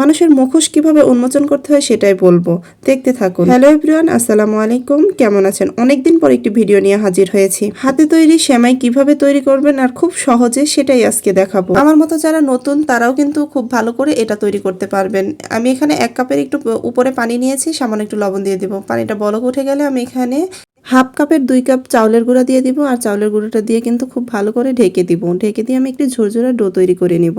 মানুষের মুখোশ কীভাবে উন্মোচন করতে হয় সেটাই বলব। দেখতে থাকুন। হ্যালো এভরিওয়ান, আসসালামু আলাইকুম। কেমন আছেন? অনেকদিন পর একটি ভিডিও নিয়ে হাজির হয়েছি। হাতে তৈরি সেমাই কীভাবে তৈরি করবেন আর খুব সহজে সেটাই আজকে দেখাবো। আমার মতো যারা নতুন, তারাও কিন্তু খুব ভালো করে এটা তৈরি করতে পারবেন। আমি এখানে এক কাপের একটু উপরে পানি নিয়েছি, সামান্য একটু লবণ দিয়ে দিব। পানিটা বলক উঠে গেলে আমি এখানে হাফ কাপের দুই কাপ চাউলের গুঁড়া দিয়ে দিব। আর চাউলের গুঁড়োটা দিয়ে কিন্তু খুব ভালো করে ঢেকে দিব। ঢেকে দিয়ে আমি একটি ঝুরঝুরা ডো তৈরি করে নিব।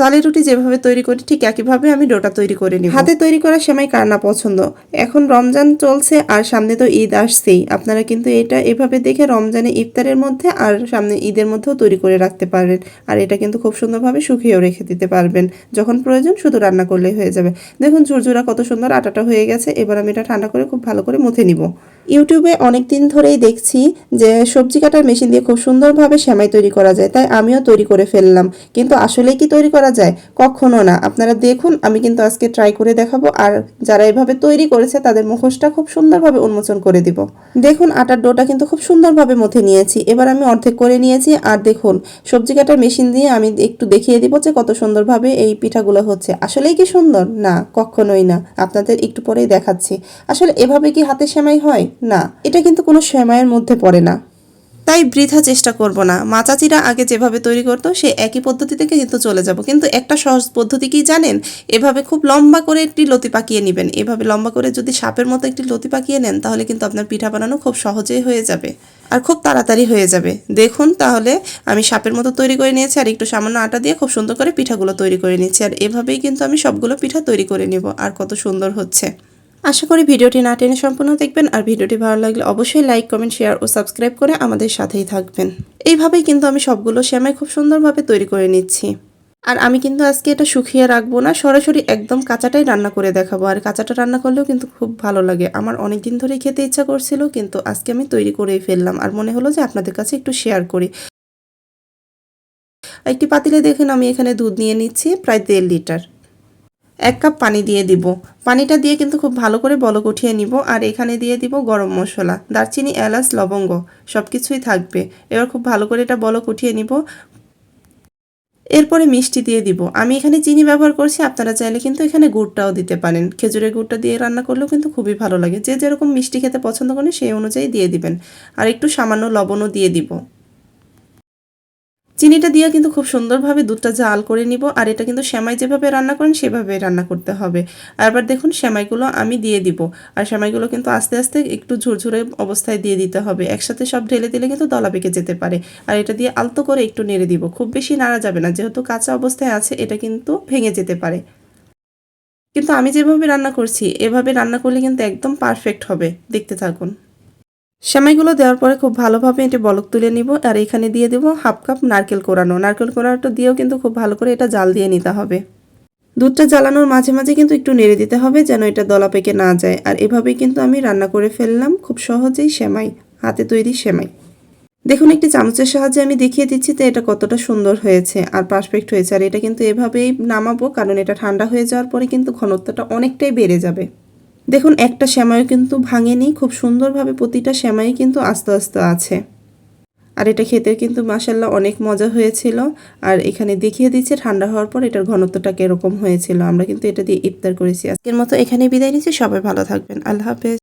চালের রুটি যেভাবে তৈরি করি ঠিক একইভাবে আমি ডোটা তৈরি করে নিই হাতে তৈরি করা সেমাই কার না পছন্দ? এখন রমজান চলছে আর সামনে তো ঈদ আসছেই। আপনারা কিন্তু এটা এভাবে দেখে রমজানে ইফতারের মধ্যে আর সামনে ঈদের মধ্যেও তৈরি করে রাখতে পারবেন আর এটা কিন্তু খুব সুন্দরভাবে শুকিয়েও রেখে দিতে পারবেন। যখন প্রয়োজন শুধু রান্না করলেই হয়ে যাবে। দেখুন ঝুরঝুরা কত সুন্দর আটাটা হয়ে গেছে এবার আমি এটা ঠান্ডা করে খুব ভালো করে মুথে নিব। ইউটিউবে অনেক দিন ধরেই দেখছি যে সবজি কাটার মেশিন দিয়ে খুব সুন্দরভাবে সেমাই তৈরি করা যায় তাই আমিও তৈরি করে ফেললাম। কিন্তু আসলে কি তৈরি করা যায়? কখনো না। আপনারা দেখুন, আমি কিন্তু আজকে ট্রাই করে দেখাবো। আর যারা এভাবে তৈরি করেছে, তাদের মুখোশটা খুব সুন্দরভাবে উন্মোচন করে দিব। দেখুন, আটার ডোটা কিন্তু খুব সুন্দরভাবে মথে নিয়েছি। এবার আমি অর্ধেক করে নিয়েছি। আর দেখুন, সবজি কাটার মেশিন দিয়ে আমি একটু দেখিয়ে দিব যে কত সুন্দরভাবে এই পিঠাগুলো হচ্ছে। আসলেই কি সুন্দর? না, কখনোই না। আপনাদের একটু পরেই দেখাচ্ছি। আসলে এভাবে কি হাতে সেমাই হয়? না। এটা কিন্তু কোনো সেমাইয়ের মধ্যে পড়ে না। তাই বৃথা চেষ্টা করব না। মাচাচিরা আগে যেভাবে তৈরি করতো, সেই একই পদ্ধতি থেকে কিন্তু চলে যাব। কিন্তু একটা সহজ পদ্ধতি কি জানেন? এভাবে খুব লম্বা করে একটি লতি পাকিয়ে নেবেন। এভাবে লম্বা করে যদি সাপের মতো একটি লতি পাকিয়ে নেন, তাহলে কিন্তু আপনার পিঠা বানানো খুব সহজেই হয়ে যাবে আর খুব তাড়াতাড়ি হয়ে যাবে। দেখুন তাহলে, আমি সাপের মতো তৈরি করে নিয়েছি আর একটু সামান্য আটা দিয়ে খুব সুন্দর করে পিঠাগুলো তৈরি করে নিয়েছি। আর এভাবেই কিন্তু আমি সবগুলো পিঠা তৈরি করে নেব। আর কত সুন্দর হচ্ছে। আশা করি ভিডিওটি না টেনে সম্পূর্ণ দেখবেন, আর ভিডিওটি ভালো লাগলে অবশ্যই লাইক, কমেন্ট, শেয়ার ও সাবস্ক্রাইব করে আমাদের সাথেই থাকবেন। এইভাবেই কিন্তু আমি সবগুলো শ্যামাই খুব সুন্দরভাবে তৈরি করে নিচ্ছি। আর আমি কিন্তু আজকে এটা শুকিয়ে রাখব না, সরাসরি একদম কাঁচাটাই রান্না করে দেখাবো। আর কাঁচাটা রান্না করলেও কিন্তু খুব ভালো লাগে। আমার অনেক দিন ধরেই খেতে ইচ্ছা করছিল, কিন্তু আজকে আমি তৈরি করেই ফেললাম। আর মনে হলো যে আপনাদের কাছে একটু শেয়ার করি। একটি পাতিলে দেখেন আমি এখানে দুধ নিয়ে নিচ্ছি, প্রায় দেড় লিটার। এক কাপ পানি দিয়ে দিব। পানিটা দিয়ে কিন্তু খুব ভালো করে বলক উঠিয়ে নিব আর এখানে দিয়ে দিব গরম মশলা, দারচিনি, এলাচ, লবঙ্গ সব কিছুই থাকবে। এবার খুব ভালো করে এটা বলক উঠিয়ে নিব। এরপরে মিষ্টি দিয়ে দিব। আমি এখানে চিনি ব্যবহার করছি, আপনারা চাইলে কিন্তু এখানে গুড়টাও দিতে পারেন। খেজুরের গুড়টা দিয়ে রান্না করলেও কিন্তু খুবই ভালো লাগে। যে যেরকম মিষ্টি খেতে পছন্দ করেন সেই অনুযায়ী দিয়ে দিবেন। আর একটু সামান্য লবণও দিয়ে দিব। চিনিটা দিয়ে কিন্তু খুব সুন্দরভাবে দুধটা জাল করে নিব, আর এটা কিন্তু সেমাই যেভাবে রান্না করেন সেভাবে রান্না করতে হবে। আর এবার দেখুন সেমাইগুলো আমি দিয়ে দিব, আর সেমাইগুলো কিন্তু আস্তে আস্তে একটু ঝুরঝুরে অবস্থায় দিয়ে দিতে হবে। একসাথে সব ঢেলে দিলে কিন্তু দলা পেকে যেতে পারে। আর এটা দিয়ে আলতো করে একটু নেড়ে দিব, খুব বেশি নাড়া যাবে না, যেহেতু কাঁচা অবস্থায় আছে, এটা কিন্তু ভেঙে যেতে পারে। কিন্তু আমি যেভাবে রান্না করছি, এভাবে রান্না করলে কিন্তু একদম পারফেক্ট হবে। দেখতে থাকুন। সেমাইগুলো দেওয়ার পরে খুব ভালোভাবে এটি বলক তুলে নিব আর এখানে দিয়ে দেব হাফ কাপ নারকেল কোরানো। নারকেল কোরানোটা দিয়েও কিন্তু খুব ভালো করে এটা জাল দিয়ে নিতে হবে। দুধটা জ্বালানোর মাঝে মাঝে কিন্তু একটু নেড়ে দিতে হবে যেন এটা দলা পেকে না যায়। আর এভাবেই কিন্তু আমি রান্না করে ফেললাম খুব সহজেই সেমাই, হাতে তৈরি সেমাই। দেখুন, একটি চামচের সাহায্যে আমি দেখিয়ে দিচ্ছি তো এটা কতটা সুন্দর হয়েছে আর পারফেক্ট হয়েছে। আর এটা কিন্তু এভাবেই নামাবো কারণ এটা ঠান্ডা হয়ে যাওয়ার পরে কিন্তু ঘনত্বটা অনেকটাই বেড়ে যাবে। দেখুন, একটা শ্যামাইও কিন্তু ভাঙেনি, খুব সুন্দরভাবে প্রতিটা শ্যামাই কিন্তু আস্তে আস্তে আছে। আর এটা খেতে কিন্তু মাসাল্লাহ অনেক মজা হয়েছিল। আর এখানে দেখিয়ে দিচ্ছে, ঠান্ডা হওয়ার পর এটার ঘনত্বটা কীরকম হয়েছিল। আমরা কিন্তু এটা দিয়ে ইফতার করেছি। আজকের মতো এখানে বিদায় নিচ্ছি, সবাই ভালো থাকবেন। আল্লাহ হাফেজ।